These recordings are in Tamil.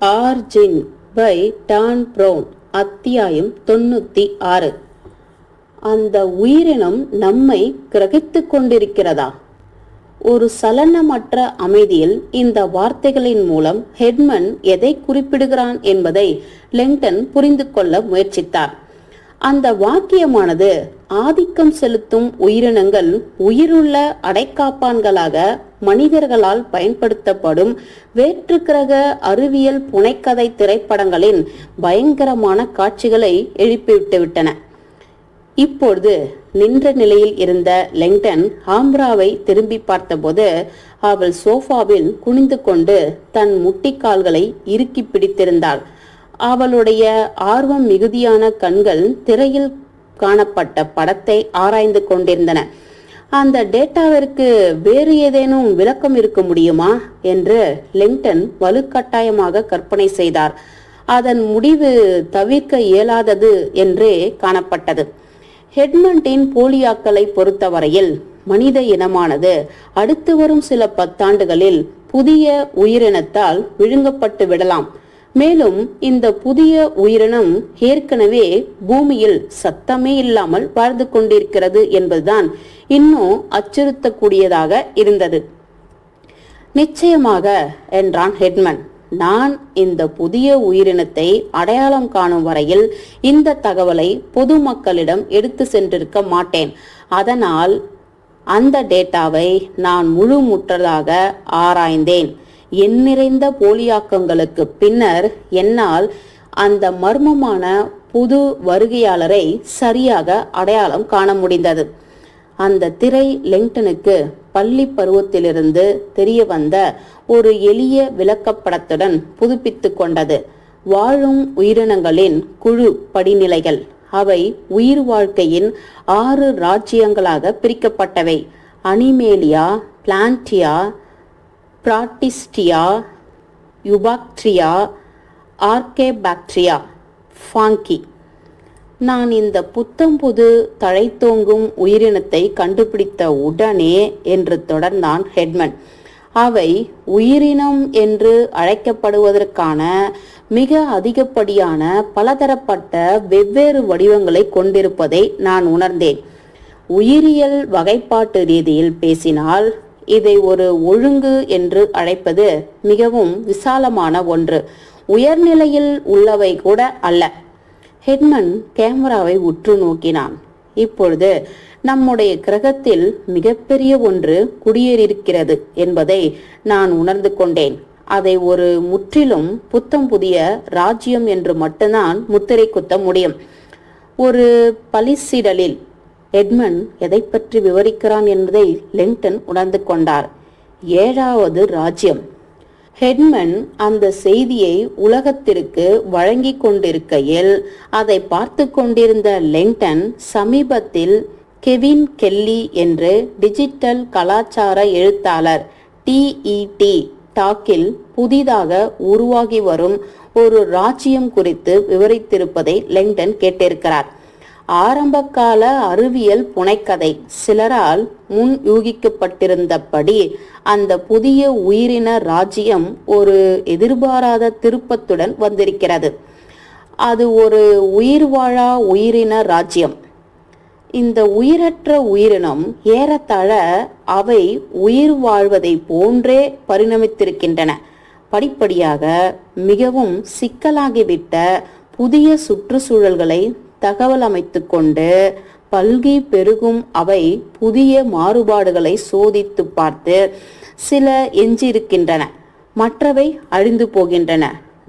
ஆர்ஜின் பை டான் ப்ரௌன் அத்தியாயம் தொண்ணூத்தி ஆறு. அந்த உயிரினம் நம்மை கிரகித்து கொண்டிருக்கிறதா? ஒரு சலனமற்ற அமைதியில் இந்த வார்த்தைகளின் மூலம் ஹெட்மன் எதை குறிப்பிடுகிறான் என்பதை லிங்டன் புரிந்து கொள்ள முயற்சித்தார். அந்த வாக்கியமானது ஆதிக்கம் செலுத்தும் உயிரினங்கள் உயிருள்ள அடைக்காப்பான்களாக மனிதர்களால் பயன்படுத்தப்படும் வேற்று கிரக அறிவியல் புனைக்கதை திரைப்படங்களின் பயங்கரமான காட்சிகளை எழுப்பிவிட்டுவிட்டன. இப்பொழுது நின்ற நிலையில் இருந்த லெங்டன் ஆம்ராவை திரும்பி பார்த்தபோது அவள் சோஃபாவில் குனிந்து கொண்டு தன் முட்டிக்கால்களை இறுக்கி பிடித்திருந்தாள். அவளுடைய ஆர்வம் மிகுதியான கண்கள் திரையில் காணப்பட்ட படத்தை ஆராய்ந்து கொண்டிருந்தன. அந்த டேட்டாவிற்கு வேறு ஏதேனும் விளக்கம் இருக்க முடியுமா? என்று லிங்டன் வலுக்கட்டாயமாக கற்பனை செய்தார். அதன் முடிவு தவிர்க்க இயலாதது என்றே காணப்பட்டது. ஹெட்மண்டின் போலியாக்களை பொறுத்தவரையில் மனித இனமானது அடுத்து வரும் சில பத்தாண்டுகளில் புதிய உயிரினத்தால் விழுங்கப்பட்டு விடலாம். மேலும் இந்த புதிய உயிரினம் ஏற்கனவே பூமியில் சத்தமே இல்லாமல் வாழ்ந்து கொண்டிருக்கிறது என்பதுதான் இன்னும் அச்சுறுத்தக்கூடியதாக இருந்தது. நிச்சயமாக என்றான் ஹெட்மன் நான் இந்த புதிய உயிரினத்தை அடையாளம் காணும் வரையில் இந்த தகவலை பொதுமக்களிடம் எடுத்து சென்றிருக்க மாட்டேன். அதனால் அந்த டேட்டாவை நான் முழு முற்றதாக ஆராய்ந்தேன். என் நிறைந்த போலியாக்கங்களுக்கு பின்னர் என்னால் அந்த மர்மமான புது வருகையாளரை சரியாக அடையாளம் காண முடிந்தது. அந்த திரை லெங்டனுக்கு பள்ளி பருவத்திலிருந்து தெரிய வந்த ஒரு எளிய விளக்கப்படத்துடன் புதுப்பித்து கொண்டது. வாழும் உயிரினங்களின் குழு படிநிலைகள். அவை உயிர் வாழ்க்கையின் ஆறு ராஜ்யங்களாக பிரிக்கப்பட்டவை. அனிமேலியா பிளான்டியா பிராட்டிஸ்டியா யுபாக்ட்ரியா ஆர்கேபாக்ட்ரியா ஃபாங்கி. நான் இந்த புத்தம்புது தழைத்தோங்கும் உயிரினத்தை கண்டுபிடித்த உடனே என்று தொடர்ந்தான் ஹெட்மன். அவை உயிரினம் என்று அழைக்கப்படுவதற்கான மிக அதிகப்படியான பலதரப்பட்ட வெவ்வேறு வடிவங்களை கொண்டிருப்பதை நான் உணர்ந்தேன். உயிரியல் வகைப்பாட்டு ரீதியில் பேசினால் இதை ஒரு ஒழுங்கு என்று அழைப்பது மிகவும் விசாலமான ஒன்று. உயர்நிலையில் உள்ளவை கூட அல்ல. ஹெட்மன் கேமராவை உற்று நோக்கினான். இப்பொழுது நம்முடைய கிரகத்தில் மிகப்பெரிய ஒன்று குடியேறியிருக்கிறது என்பதை நான் உணர்ந்து கொண்டேன். அதை ஒரு முற்றிலும் புத்தம் புதிய ராஜ்யம் என்று மட்டும்தான் முத்திரை குத்த முடியும். ஒரு பலிசிடலில் எட்மன் எதை பற்றி விவரிக்கிறான் என்பதை லிங்டன் உணர்ந்து கொண்டார். ஏழாவது ராஜ்யம். ஹெட்மன் அந்த செய்தியை உலகத்திற்கு வழங்கி கொண்டிருக்கையில் அதை பார்த்து கொண்டிருந்த லெங்டன் சமீபத்தில் கெவின் கெல்லி என்று டிஜிட்டல் கலாச்சார எழுத்தாளர் டிஇடி டாக்கில் புதிதாக உருவாகி வரும் ஒரு ராஜ்யம் குறித்து விவரித்திருப்பதை லெங்டன் கேட்டிருக்கிறார். ஆரம்பகால அறிவியல் புனைக்கதை சிலரால் முன் யூகிக்கப்பட்டிருந்தபடி அந்த புதிய உயிரின ராஜ்யம் ஒரு எதிர்பாராத திருப்பத்துடன் வந்திருக்கிறது. அது ஒரு உயிர் வாழா உயிரின ராஜ்யம். இந்த உயிரற்ற உயிரினம் ஏறத்தாழ அவை உயிர் வாழ்வதை போன்றே பரிணமித்திருக்கின்றன. படிப்படியாக மிகவும் சிக்கலாகிவிட்ட புதிய சுற்றுச்சூழல்களை தகவல் அமைத்து கொண்டு பல்கி பெருகும் அவை புதிய மாறுபாடுகளை சோதித்து பார்த்து சில எஞ்சியிருக்கின்றன. மற்றவை அழிந்து போகின்றன.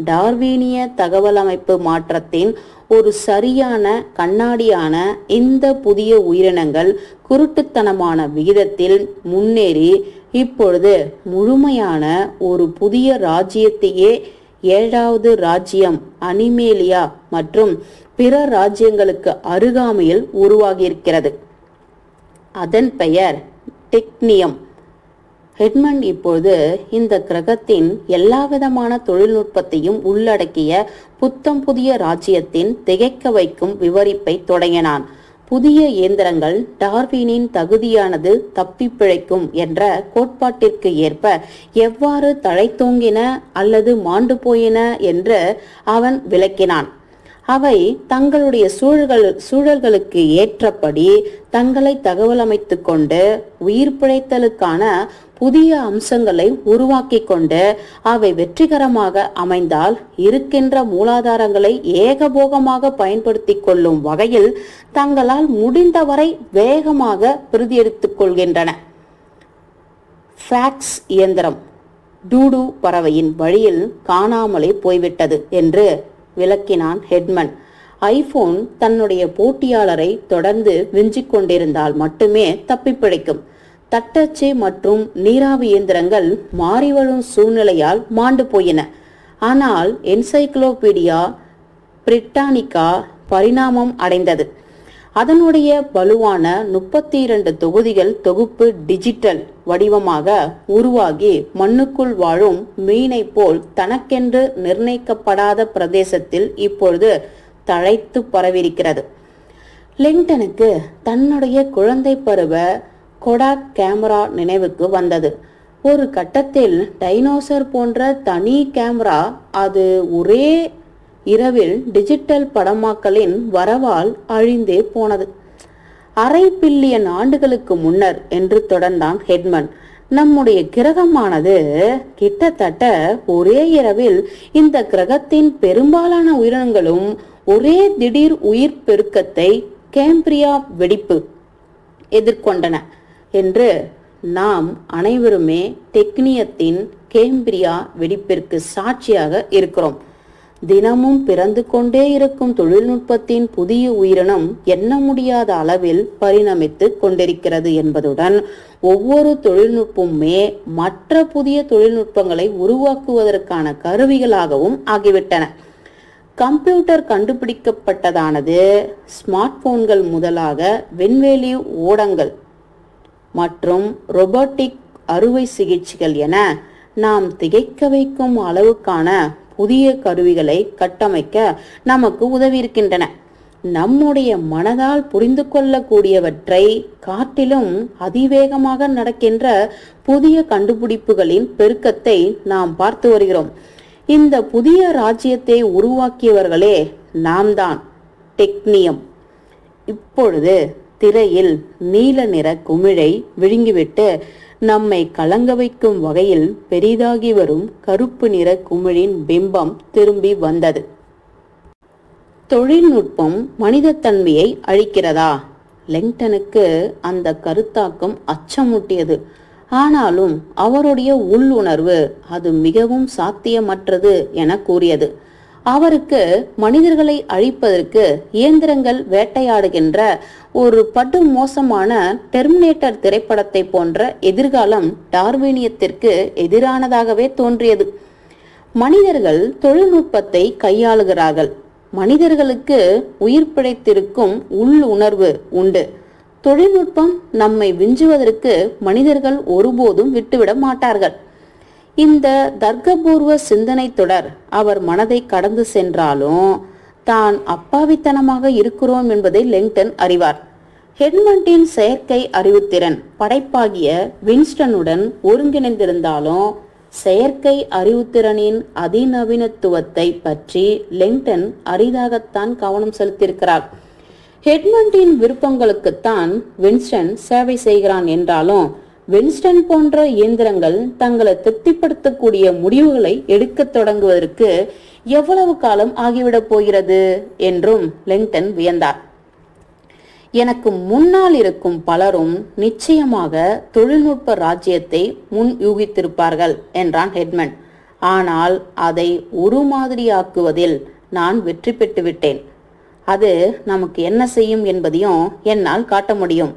டார்வீனிய தகவல் அமைப்பு மாற்றத்தின் ஒரு சரியான கண்ணாடியான இந்த புதிய உயிரினங்கள் குருட்டுத்தனமான விகிதத்தில் முன்னேறி இப்பொழுது முழுமையான ஒரு புதிய ராஜ்யத்தையே ஏழாவது ராஜ்யம் அனிமேலியா மற்றும் பிற ராஜ்யங்களுக்கு அருகாமையில் உருவாகியிருக்கிறது. அதன் பெயர் டெக்னியம். ஹெட்மண்ட் இப்பொழுது இந்த கிரகத்தின் எல்லாவிதமான தொழில்நுட்பத்தையும் உள்ளடக்கிய புத்தம் புதிய ராஜ்யத்தின் திகைக்க வைக்கும் விவரிப்பை தொடங்கினான். புதிய இயந்திரங்கள் டார்வினின் தகுதியானது தப்பி பிழைக்கும் என்ற கோட்பாட்டிற்கு ஏற்ப எவ்வாறு தழைத்தோங்கின அல்லது மாண்டு போயின என்று அவன் விளக்கினான். அவை தங்களுடைய சூழல்கள் சூழல்களுக்கு ஏற்றபடி தங்களை தகவலமைத்துக் கொண்டு உயிர் பிழைத்தலுக்கான புதிய அம்சங்களை உருவாக்கி கொண்டு அவை வெற்றிகரமாக அமைந்தால் இருக்கின்ற மூலாதாரங்களை ஏகபோகமாக பயன்படுத்தி கொள்ளும் வகையில் தங்களால் முடிந்தவரை வேகமாக பிரதியெடுத்துக் கொள்கின்றன. ஃபேக்ஸ் இயந்திரம் டூடு பறவையின் வழியில் காணாமலே போய்விட்டது என்று விளக்கினான் ஹெட்மன். ஐபோன் தன்னுடைய போட்டியாளரை தொடர்ந்து விஞ்சிக் கொண்டிருந்தால் மட்டுமே தப்பிப்பிழைக்கும் தட்டச்சு மற்றும் நீராவி இயந்திரங்கள் மாறிவரும் சூழ்நிலையால் மாண்டு போயின. ஆனால் என்சைக்ளோபீடியா பிரிட்டானிக்கா பரிணாமம் அடைந்தது. அதனுடைய வலுவான முப்பத்தி இரண்டு தொகுதிகள் தொகுப்பு டிஜிட்டல் வடிவமாக உருவாகி மண்ணுக்குள் வாழும் மீனை போல் தனக்கென்று நிர்ணயிக்கப்படாத பிரதேசத்தில் இப்பொழுது தழைத்து பரவியிருக்கிறது. லிங்டனுக்கு தன்னுடைய குழந்தை பருவ கொடாக் கேமரா நினைவுக்கு வந்தது. ஒரு கட்டத்தில் டைனோசர் போன்ற தனி கேமரா அது ஒரே இரவில் டிஜிட்டல் படமாக்கலின் வரவால் அழிந்தே போனது. அரை பில்லியன் ஆண்டுகளுக்கு முன்னர் என்று தொடர்ந்தான் ஹெட்மன். நம்முடைய கிரகமானது கிட்டத்தட்ட ஒரே இரவில் இந்த கிரகத்தின் பெரும்பாலான உயிரினங்களும் ஒரே திடீர் உயிர் பெருக்கத்தை கேம்பிரியா வெடிப்பு எதிர்கொண்டன என்று நாம் அனைவருமே டெக்னியத்தின் கேம்பிரியா வெடிப்பிற்கு சாட்சியாக இருக்கிறோம். தினமும் பிறந்து கொண்டே இருக்கும் தொழில்நுட்பத்தின் புதிய உயிரினம் எண்ண முடியாத அளவில் பரிணமித்து கொண்டிருக்கிறது என்பதுடன் ஒவ்வொரு தொழில்நுட்பமுமே மற்ற புதிய தொழில்நுட்பங்களை உருவாக்குவதற்கான கருவிகளாகவும் ஆகிவிட்டன. கம்ப்யூட்டர் கண்டுபிடிக்கப்பட்டதானது? ஸ்மார்ட் போன்கள் முதலாக விண்வெளி ஓடங்கள் மற்றும் ரொபோட்டிக் அறுவை சிகிச்சைகள் என நாம் திகைக்க வைக்கும் அளவுக்கான புதிய கருவிகளை கட்டமைக்க நமக்கு உதவியிருக்கின்றன. நம்முடைய மனதால் புரிந்து கொள்ளக்கூடியவற்றை காட்டிலும் அதிவேகமாக நடக்கின்ற புதிய கண்டுபிடிப்புகளின் பெருக்கத்தை நாம் பார்த்து வருகிறோம். இந்த புதிய ராஜ்யத்தை உருவாக்கியவர்களே நாம் தான் டெக்னியம். இப்பொழுது திரையில் நீல நிற குமிழை விழுங்கிவிட்டு நம்மை கலங்க வைக்கும் வகையில் பெரிதாகி வரும் கருப்பு நிற குமிழின் பிம்பம் திரும்பி வந்தது. தொழில்நுட்பம் மனிதத்தன்மையை அழிக்கிறதா? லெங்டனுக்கு அந்த கருத்தாக்கம் அச்சமூட்டியது. ஆனாலும் அவருடைய உள்ளுணர்வு அது மிகவும் சாத்தியமற்றது என கூறியது. அவருக்கு மனிதர்களை அழிப்பதற்கு இயந்திரங்கள் வேட்டையாடுகின்ற ஒரு படு மோசமான டெர்மினேட்டர் திரைப்படத்தை போன்ற எதிர்காலம் டார்வீனியத்திற்கு எதிரானதாகவே தோன்றியது. மனிதர்கள் தொழில்நுட்பத்தை கையாளுகிறார்கள். மனிதர்களுக்கு உயிர் பிழைத்திருக்கும் உள் உணர்வு உண்டு. தொழில்நுட்பம் நம்மை விஞ்சுவதற்கு மனிதர்கள் ஒருபோதும் விட்டுவிட மாட்டார்கள். இந்த தர்க்கபூர்வ சிந்தனை தொடர் அவர் மனதை கடந்து சென்றாலும் தான் அப்பாவித்தனமாக இருக்கிறோம் என்பதை லெங்டன் அறிவார். ஹெட்மண்டின் செயற்கை அறிவுத்திறன் படைப்பாகிய வின்ஸ்டனுடன் ஒருங்கிணைந்திருந்தாலும் செயற்கை அறிவுத்திறனின் அதிநவீனத்துவத்தை பற்றி லெங்டன் அரிதாகத்தான் கவனம் செலுத்தியிருக்கிறார். ஹெட்மண்டின் விருப்பங்களுக்குத்தான் வின்ஸ்டன் சேவை செய்கிறான் என்றாலும் வின்ஸ்டன் போன்ற இயந்திரங்கள் தங்களை திருப்திப்படுத்தக்கூடிய முடிவுகளை எடுக்கத் தொடங்குவதற்கு எவ்வளவு காலம் ஆகிவிடப் போகிறது? என்றும் லிங்டன் வியந்தார். எனக்கு முன்னால் இருக்கும் பலரும் நிச்சயமாக தொழில்நுட்ப ராஜ்யத்தை முன் யூகித்திருப்பார்கள் என்றான் ஹெட்மன். ஆனால் அதை உருமாதிரியாக்குவதில் நான் வெற்றி பெற்று விட்டேன் அது நமக்கு என்ன செய்யும் என்பதையும் என்னால் காட்ட முடியும்.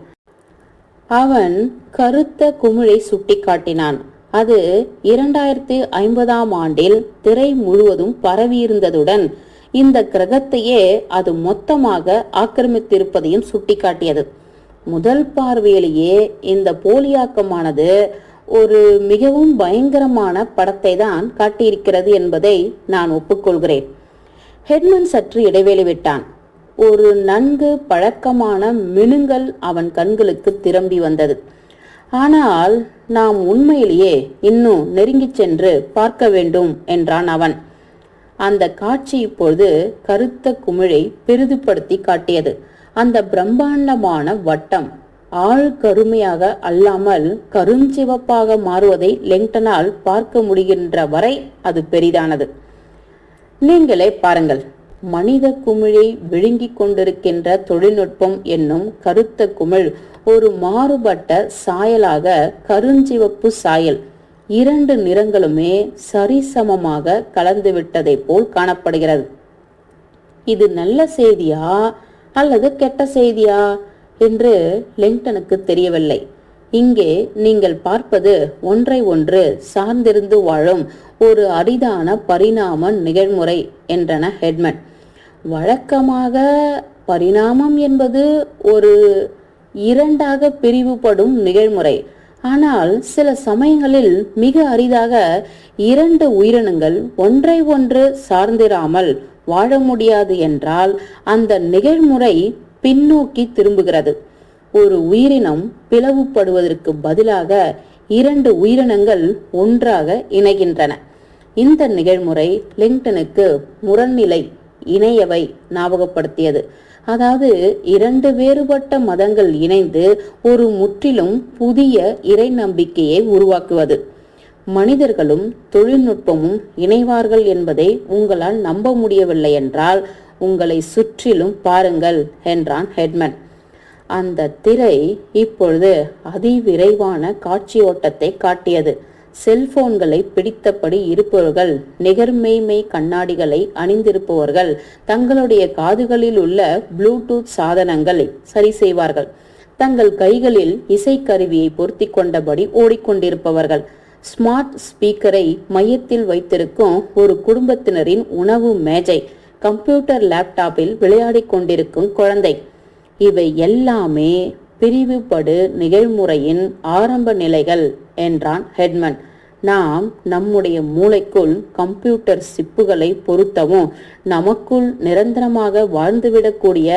அவன் கருத்த குமிழை சுட்டிக்காட்டினான். அது இரண்டாயிரத்தி ஐம்பதாம் ஆண்டில் திரை முழுவதும் பரவியிருந்ததுடன் இந்த கிரகத்தையே அது மொத்தமாக ஆக்கிரமித்திருப்பதையும் சுட்டிக்காட்டியது. முதல் பார்வையிலேயே இந்த போலியாக்கமானது ஒரு மிகவும் பயங்கரமான படத்தை தான் காட்டியிருக்கிறது என்பதை நான் ஒப்புக்கொள்கிறேன். ஹெட்மன் சற்று இடைவேளை விட்டான். ஒரு நன்கு பழக்கமான மினுங்கல் அவன் கண்களுக்கு திரும்பி வந்தது. ஆனால் நாம் உண்மையிலேயே இன்னும் நெருங்கிச் சென்று பார்க்க வேண்டும் என்றான் அவன். அந்த காட்சி இப்பொழுது கருத்த குமிழை பெரிதுபடுத்தி காட்டியது. அந்த பிரம்மாண்டமான வட்டம் ஆள் கருமையாக அல்லாமல் கருஞ்சிவப்பாக மாறுவதை லெங்டனால் பார்க்க முடிகின்ற வரை அது பெரிதானது. நீங்களே பாருங்கள். மனித குமிழை விழுங்கிக் கொண்டிருக்கின்ற தொழில்நுட்பம் என்னும் கருத்த குமிழ் ஒரு மாறுபட்ட சாயலாக கருஞ்சிவப்பு சாயல். இரண்டு நிறங்களுமே சரிசமமாக கலந்துவிட்டதை போல் காணப்படுகிறது. இது நல்ல செய்தியா அல்லது கெட்ட செய்தியா என்று லிங்டனுக்கு தெரியவில்லை. இங்கே நீங்கள் பார்ப்பது ஒன்றை ஒன்று சார்ந்திருந்து வாழும் ஒரு அரிதான பரிணாம நிகழ்முறை என்றன ஹெட்மன். வழக்கமாக பரிணாமம் என்பது ஒரு இரண்டாக பிரிவுபடும் நிகழ்முறை. ஆனால் சில சமயங்களில் மிக அரிதாக இரண்டு உயிரினங்கள் ஒன்றை ஒன்று சார்ந்திராமல் வாழ முடியாது என்றால் அந்த நிகழ்முறை பின்னோக்கி திரும்புகிறது. ஒரு உயிரினம் பிளவுபடுவதற்கு பதிலாக இரண்டு உயிரினங்கள் ஒன்றாக இணைகின்றன. இந்த நிகழ்முறை லிங்டனுக்கு முரண்நிலை. இணையவை ஞாபகப்படுத்தியது. அதாவது இரண்டு வேறுபட்ட மதங்கள் இணைந்து ஒரு முற்றிலும் புதிய இறை நம்பிக்கையை உருவாக்குவது. மனிதர்களும் தொழில்நுட்பமும் இணைவார்கள் என்பதை உங்களால் நம்ப முடியவில்லை என்றால் உங்களை சுற்றிலும் பாருங்கள் என்றான் ஹெட்மன். அந்த திரை இப்பொழுது அதிவிரைவான காட்சியோட்டத்தை காட்டியது. செல்போன்களை பிடித்தபடி இருப்பவர்கள் நிகர்மெய்மை கண்ணாடிகளை அணிந்திருப்பவர்கள் தங்களுடைய காதுகளில் உள்ள ப்ளூடூத் சாதனங்களை சரி செய்வார்கள். தங்கள் கைகளில் இசைக்கருவியை பொருத்தி கொண்டபடி ஓடிக்கொண்டிருப்பவர்கள். ஸ்மார்ட் ஸ்பீக்கரை மையத்தில் வைத்திருக்கும் ஒரு குடும்பத்தினரின் உணவு மேஜை கம்ப்யூட்டர் லேப்டாப்பில் விளையாடிக் கொண்டிருக்கும் குழந்தை. இவை எல்லாமே பிரிவுபடு நிகழ்முறையின் ஆரம்ப நிலைகள் என்றான் ஹெட்மன். நாம் நம்முடைய மூளைக்குள் கம்ப்யூட்டர் சிப்புகளை பொருத்தவும் நமக்குள் நிரந்தரமாக வாழ்ந்துவிடக்கூடிய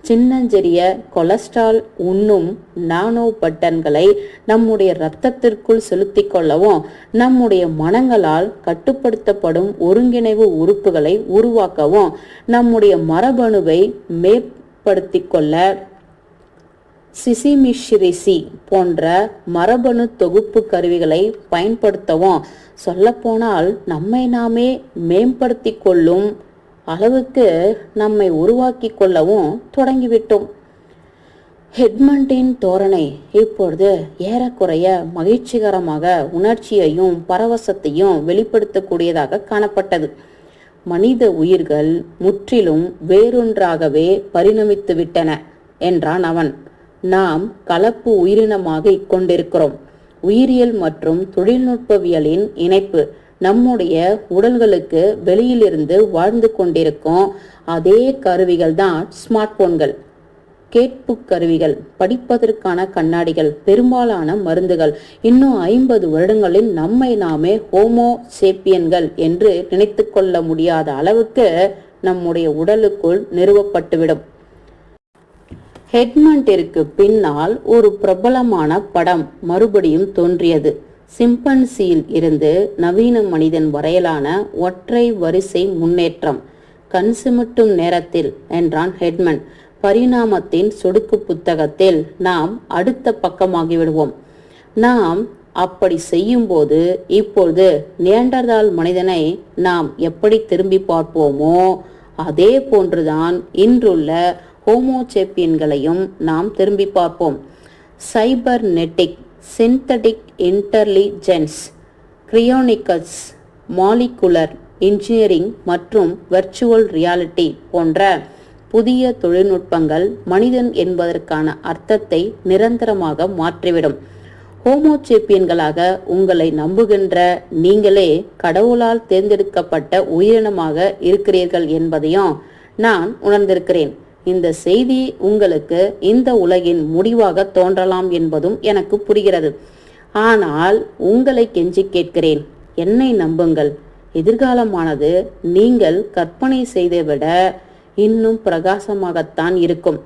சின்னஞ்சிறிய கொலஸ்ட்ரால் உண்ணும் நானோ பட்டன்களை நம்முடைய இரத்தத்திற்குள் செலுத்திக் கொள்ளவும் நம்முடைய மனங்களால் கட்டுப்படுத்தப்படும் ஒருங்கிணைவு உறுப்புகளை உருவாக்கவும் நம்முடைய மரபணுவை மேம்படுத்திக் கொள்ள சிசிமிஷிரிசி போன்ற மரபணு தொகுப்பு கருவிகளை பயன்படுத்தவும் சொல்லப்போனால் நம்மை நாமே மேம்படுத்தி கொள்ளும் அளவுக்கு நம்மை உருவாக்கி கொள்ளவும் தொடங்கிவிட்டோம். ஹெட்மண்டின் தோரணை இப்பொழுது ஏறக்குறைய மகிழ்ச்சிகரமாக உணர்ச்சியையும் பரவசத்தையும் வெளிப்படுத்தக்கூடியதாக காணப்பட்டது. மனித உயிர்கள் முற்றிலும் வேறொன்றாகவே பரிணமித்து விட்டன என்றான் அவன். நாம் கலப்பு உயிரினமாக இக்கொண்டிருக்கிறோம். உயிரியல் மற்றும் தொழில்நுட்பவியலின் இணைப்பு நம்முடைய உடல்களுக்கு வெளியிலிருந்து வாழ்ந்து கொண்டிருக்கும் அதே கருவிகள் தான் ஸ்மார்ட் போன்கள் கேட்பு கருவிகள் படிப்பதற்கான கண்ணாடிகள் பெரும்பாலான மருந்துகள். இன்னும் ஐம்பது வருடங்களில் நம்மை நாமே ஹோமோ சேப்பியன்கள் என்று நினைத்து கொள்ள முடியாத அளவுக்கு நம்முடைய உடலுக்குள் நிறுவப்பட்டுவிடும். ஹெட்மண்டிற்கு பின்னால் ஒரு பிரபலமான படம் மறுபடியும் தோன்றியது. சிம்பன்சியில் இருந்து நவீன மனிதன் வரையிலான ஒற்றை வரிசை முன்னேற்றம். கண் சிமிட்டும் நேரத்தில் என்றான் ஹெட்மன். பரிணாமத்தின் சொடுக்கு புத்தகத்தில் நாம் அடுத்த பக்கமாகிவிடுவோம் நாம் அப்படி செய்யும்போது இப்பொழுது நேண்டர்தால் மனிதனை நாம் எப்படி திரும்பி பார்ப்போமோ அதே போன்றுதான் இன்றுள்ள ஹோமோசேப்பியன்களையும் நாம் திரும்பி பார்ப்போம். Cybernetic intelligence கிரியோனிக்கல்ஸ் molecular engineering மற்றும் வெர்ச்சுவல் ரியாலிட்டி போன்ற புதிய தொழில்நுட்பங்கள் மனிதன் என்பதற்கான அர்த்தத்தை நிரந்தரமாக மாற்றிவிடும். ஹோமோசேப்பியன்களாக உங்களை நம்புகின்ற நீங்களே கடவுளால் தேர்ந்தெடுக்கப்பட்ட உயிரினமாக இருக்கிறீர்கள் என்பதையும் நான் உணர்ந்திருக்கிறேன். இந்த செய்தி உங்களுக்கு இந்த உலகின் முடிவாக தோன்றலாம் என்பதும் எனக்கு புரிகிறது. ஆனால் உங்களை கெஞ்சி கேட்கிறேன் என்னை நம்புங்கள். எதிர்காலமானது நீங்கள் கற்பனை செய்தை விட இன்னும் பிரகாசமாகத்தான் இருக்கும்.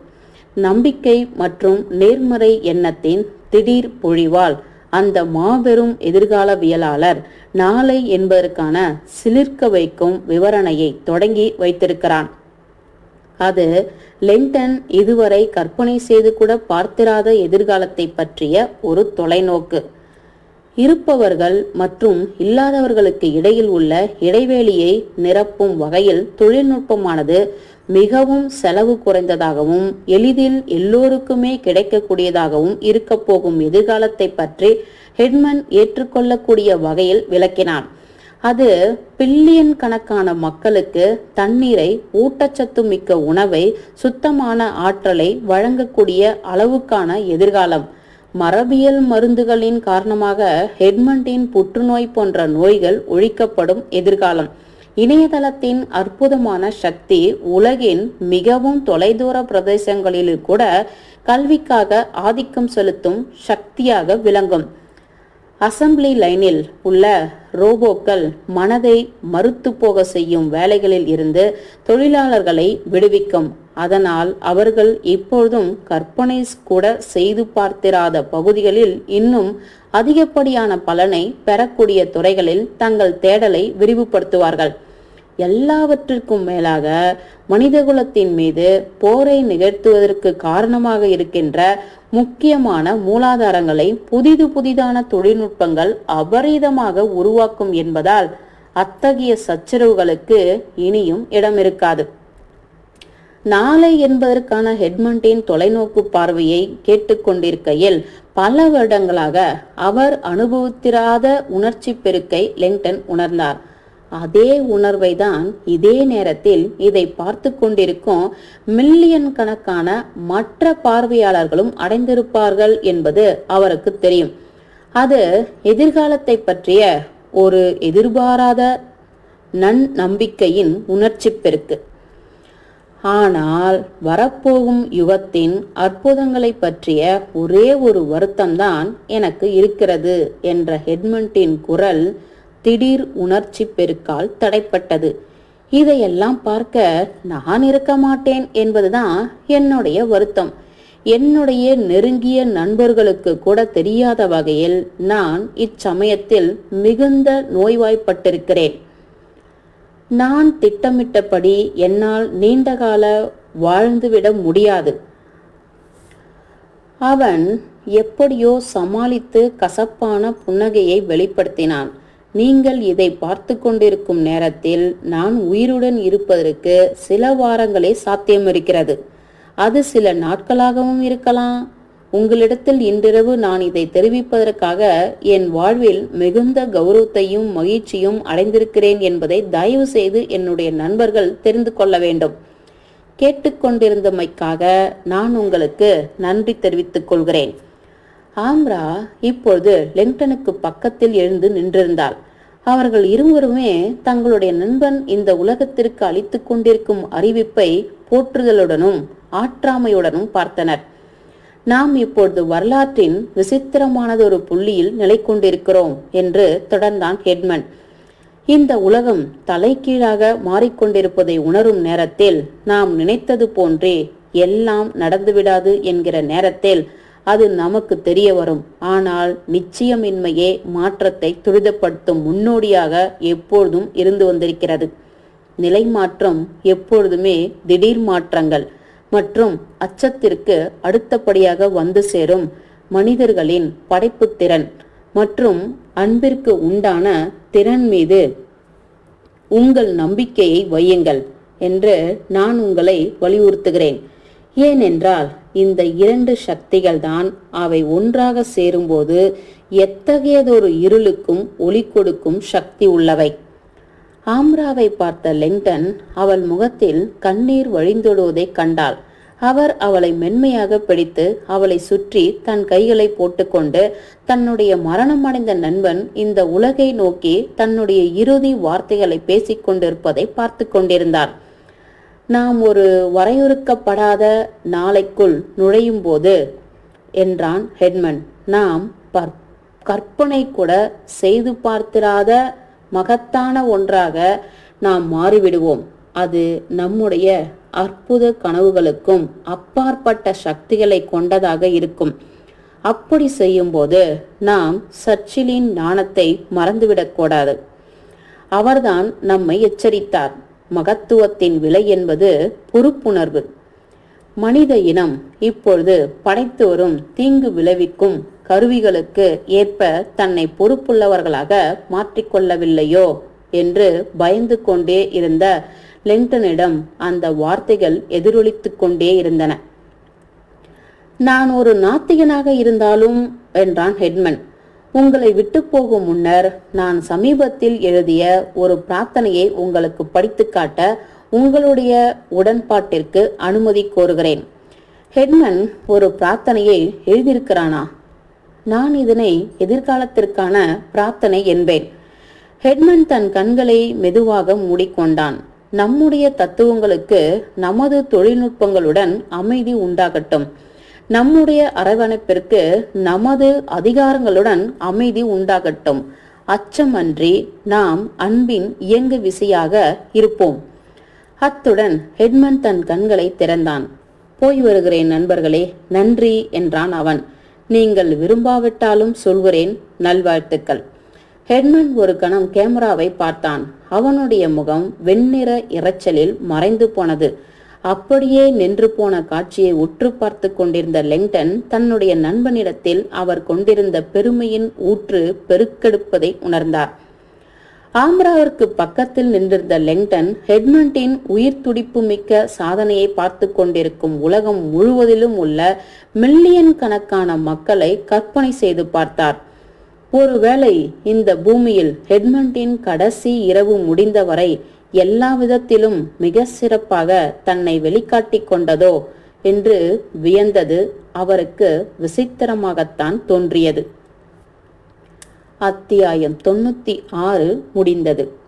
நம்பிக்கை மற்றும் நேர்மறை எண்ணத்தின் திடீர் பொழிவால் அந்த மாபெரும் எதிர்காலவியலாளர் நாளை என்பதற்கான சிலிர்க்க வைக்கும் விவரணையை தொடங்கி வைத்திருக்கிறான். அது லிண்டன் இதுவரை கற்பனை செய்து கூட பார்த்திராத எதிர்காலத்தை பற்றிய ஒரு தொலைநோக்கு. இருப்பவர்கள் மற்றும் இல்லாதவர்களுக்கு இடையில் உள்ள இடைவெளியை நிரப்பும் வகையில் தொழில்நுட்பமானது மிகவும் செலவு குறைந்ததாகவும் எளிதில் எல்லோருக்குமே கிடைக்கக்கூடியதாகவும் இருக்கப்போகும் எதிர்காலத்தை பற்றி ஹெட்மன் ஏற்றுக்கொள்ளக்கூடிய வகையில் விளக்கினான். அது பில்லியன் கணக்கான மக்களுக்கு தண்ணீரை ஊட்டச்சத்து மிக்க உணவை சுத்தமான ஆற்றலை வழங்கக்கூடிய அளவுக்கான எதிர்காலம். மரபியல் மருந்துகளின் காரணமாக ஹெட்மண்டின் புற்றுநோய் போன்ற நோய்கள் ஒழிக்கப்படும் எதிர்காலம். இணையதளத்தின் அற்புதமான சக்தி உலகின் மிகவும் தொலைதூர பிரதேசங்களில் கூட கல்விக்காக ஆதிக்கம் செலுத்தும் சக்தியாக விளங்கும். அசம்பிளி லைனில் உள்ள ரோபோக்கள் மனதை மறுத்து போக செய்யும் வேலைகளில் இருந்து தொழிலாளர்களை விடுவிக்கும். அதனால் அவர்கள் இப்பொழுதும் கற்பனை கூட செய்து பார்த்திராத பகுதிகளில் இன்னும் அதிகப்படியான பலனை பெறக்கூடிய துறைகளில் தங்கள் தேடலை விரிவுபடுத்துவார்கள். எல்லாவற்றிற்கும் மேலாக மனிதகுலத்தின் மீது போரை நிகழ்த்துவதற்கு காரணமாக இருக்கின்ற முக்கியமான மூலாதாரங்களை புதிது புதிதான தொழில்நுட்பங்கள் அபரீதமாக உருவாக்கும் என்பதால் அத்தகைய சச்சரவுகளுக்கு இனியும் இடம் இருக்காது நாளை என்பதற்கான ஹெட்மண்டின் தொலைநோக்கு பார்வையை கேட்டுக்கொண்டிருக்கையில் பல வருடங்களாக அவர் அனுபவித்திராத உணர்ச்சி பெருக்கை லெங்டன் உணர்ந்தார். அதே உணர்வை தான் இதே நேரத்தில் இதை பார்த்து கொண்டிருக்கும் மில்லியன் கணக்கான மற்ற பார்வையாளர்களும் அடைந்திருப்பார்கள் என்பது அவருக்கு தெரியும். அது எதிர்காலத்தை பற்றிய ஒரு எதிர்பாராத நன் நம்பிக்கையின் உணர்ச்சி பெருக்கு. ஆனால் வரப்போகும் யுகத்தின் அற்புதங்களை பற்றிய ஒரே ஒரு வருத்தம்தான் எனக்கு இருக்கிறது என்ற ஹெட்மண்டின் குரல் திடீர் உணர்ச்சி பெருக்கால் தடைப்பட்டது. இதையெல்லாம் பார்க்க நான் இருக்க மாட்டேன் என்பதுதான் என்னுடைய வருத்தம். என்னுடைய நெருங்கிய நண்பர்களுக்கு கூட தெரியாத வகையில் நான் இச்சமயத்தில் மிகுந்த நோய்வாய்ப்பட்டிருக்கிறேன். நான் திட்டமிட்டபடி என்னால் நீண்டகால வாழ்ந்துவிட முடியாது. அவன் எப்படியோ சமாளித்து கசப்பான புன்னகையை வெளிப்படுத்தினான். நீங்கள் இதை பார்த்து கொண்டிருக்கும் நேரத்தில் நான் உயிருடன் இருப்பதற்கு சில வாரங்களே சாத்தியம் இருக்கிறது. அது சில நாட்களாகவும் இருக்கலாம். உங்களிடத்தில் இன்றிரவு நான் இதை தெரிவிப்பதற்காக என் வாழ்வில் மிகுந்த கௌரவத்தையும் மகிழ்ச்சியும் அடைந்திருக்கிறேன் என்பதை தயவு செய்து என்னுடைய நண்பர்கள் தெரிந்து கொள்ள வேண்டும். கேட்டுக்கொண்டிருந்தமைக்காக நான் உங்களுக்கு நன்றி தெரிவித்துக் கொள்கிறேன். ஆம்ரா இப்பொழுது லெங்டனுக்கு பக்கத்தில் எழுந்து நின்றிருந்தாள். அவர்கள் இருவருமே தங்களுடைய நண்பன் இந்த உலகத்திற்கு அளித்துக் கொண்டிருக்கும் அறிவிப்பை போற்றுதலுடனும் ஆற்றாமையுடனும் பார்த்தனர். நாம் இப்பொழுது வரலாற்றின் விசித்திரமானதொரு புள்ளியில் நிலை கொண்டிருக்கிறோம் என்று தொடர்ந்தான் ஹெட்மன். இந்த உலகம் தலைகீழாக மாறிக்கொண்டிருப்பதை உணரும் நேரத்தில் நாம் நினைத்தது போன்றே எல்லாம் நடந்துவிடாது என்கிற நேரத்தில் அது நமக்கு தெரிய வரும். ஆனால் நிச்சயமின்மையே மாற்றத்தை துரிதப்படுத்தும் முன்னோடியாக எப்பொழுதும் இருந்து வந்திருக்கிறது. நிலை மாற்றம் எப்பொழுதுமே திடீர் மாற்றங்கள் மற்றும் அச்சத்திற்கு அடுத்தபடியாக வந்து சேரும். மனிதர்களின் படைப்பு திறன் மற்றும் அன்பிற்கு உண்டான திறன் மீது உங்கள் நம்பிக்கையை வையுங்கள் என்று நான் உங்களை வலியுறுத்துகிறேன். ஏனென்றால் இந்த இரண்டு சக்திகள் தான் அவை ஒன்றாக சேரும்போது எத்தகையதொரு இருளுக்கும் ஒளி கொடுக்கும் சக்தி உள்ளவை. ஆம்ராவை பார்த்த லெங்டன் அவள் முகத்தில் கண்ணீர் வழிந்தொடுவதை கண்டாள். அவர் அவளை மென்மையாக பிடித்து அவளை சுற்றி தன் கைகளை போட்டுக்கொண்டு தன்னுடைய மரணமடைந்த நண்பன் இந்த உலகை நோக்கி தன்னுடைய இறுதி வார்த்தைகளை பேசிக்கொண்டிருப்பதை பார்த்து கொண்டிருந்தார். நாம் ஒரு வரையறுக்கப்படாத நாளைக்குள் நுழையும் போது என்றான் ஹெட்மன். நாம் கற்பனை கூட செய்து பார்த்திராத மகத்தான ஒன்றாக நாம் மாறிவிடுவோம். அது நம்முடைய அற்புத கனவுகளுக்கும் அப்பாற்பட்ட சக்திகளை கொண்டதாக இருக்கும். அப்படி செய்யும்போது நாம் சர்ச்சிலின் ஞானத்தை மறந்துவிடக்கூடாது அவர்தான் நம்மை எச்சரித்தார். மகத்துவத்தின் விலை என்பது பொறுப்புணர்வு. மனித இனம் இப்பொழுது படைத்து வரும் தீங்கு விளைவிக்கும் கருவிகளுக்கு ஏற்ப தன்னை பொறுப்புள்ளவர்களாக மாற்றிக்கொள்ளவில்லையோ என்று பயந்து கொண்டே இருந்த லிங்டனிடம் அந்த வார்த்தைகள் எதிரொலித்துக் கொண்டே இருந்தன. நான் ஒரு நாத்திகனாக இருந்தாலும் என்றான் ஹெட்மன். உங்களை விட்டு போகும் முன்னர் நான் சமீபத்தில் எழுதிய ஒரு பிரார்த்தனையை உங்களுக்கு படித்து காட்ட உங்களுடைய உடன்பாட்டிற்கு அனுமதி கோருகிறேன். ஹெட்மன் ஒரு பிரார்த்தனையை எழுதியிருக்கிறானா? நான் இதனை எதிர்காலத்திற்கான பிரார்த்தனை என்பேன். ஹெட்மன் தன் கண்களை மெதுவாக மூடிக்கொண்டான். நம்முடைய தத்துவங்களுக்கு நமது தொழில்நுட்பங்களுடன் அமைதி உண்டாகட்டும். நம்முடைய அரவணைப்பிற்கு நமது அதிகாரங்களுடன் அமைதி உண்டாகட்டும். அச்சமன்றி நாம் அன்பின் இயங்கு விசையாக இருப்போம். அத்துடன் ஹெட்மன் தன் கண்களை திறந்தான். போய் வருகிறேன் நண்பர்களே நன்றி என்றான் அவன். நீங்கள் விரும்பாவிட்டாலும் சொல்கிறேன் நல்வாழ்த்துக்கள். ஹெட்மன் ஒரு கணம் கேமராவை பார்த்தான். அவனுடைய முகம் வெண்ணிற இரைச்சலில் மறைந்து போனது. அப்படியே நின்று போன காட்சியை உற்று பார்த்து கொண்டிருந்த லெங்டன் தன்னுடைய நண்பனிடத்தில் அவர் கொண்டிருந்த பெருமையின் ஊற்று பெருக்கெடுப்பதை உணர்ந்தார். ஆம்ராவிற்கு பக்கத்தில் நின்றிருந்த லெங்டன் ஹெட்மண்டின் உயிர் துடிப்பு மிக்க சாதனையை பார்த்து கொண்டிருக்கும் உலகம் முழுவதிலும் உள்ள மில்லியன் கணக்கான மக்களை கற்பனை செய்து பார்த்தார். ஒருவேளை இந்த பூமியில் ஹெட்மண்டின் கடைசி இரவு முடிந்தவரை எல்லா விதத்திலும் மிக சிறப்பாக தன்னை வெளிக்காட்டிக் கொண்டதோ என்று வியந்தது அவருக்கு விசித்திரமாகத்தான் தோன்றியது. அத்தியாயம் தொண்ணூத்தி ஆறு முடிந்தது.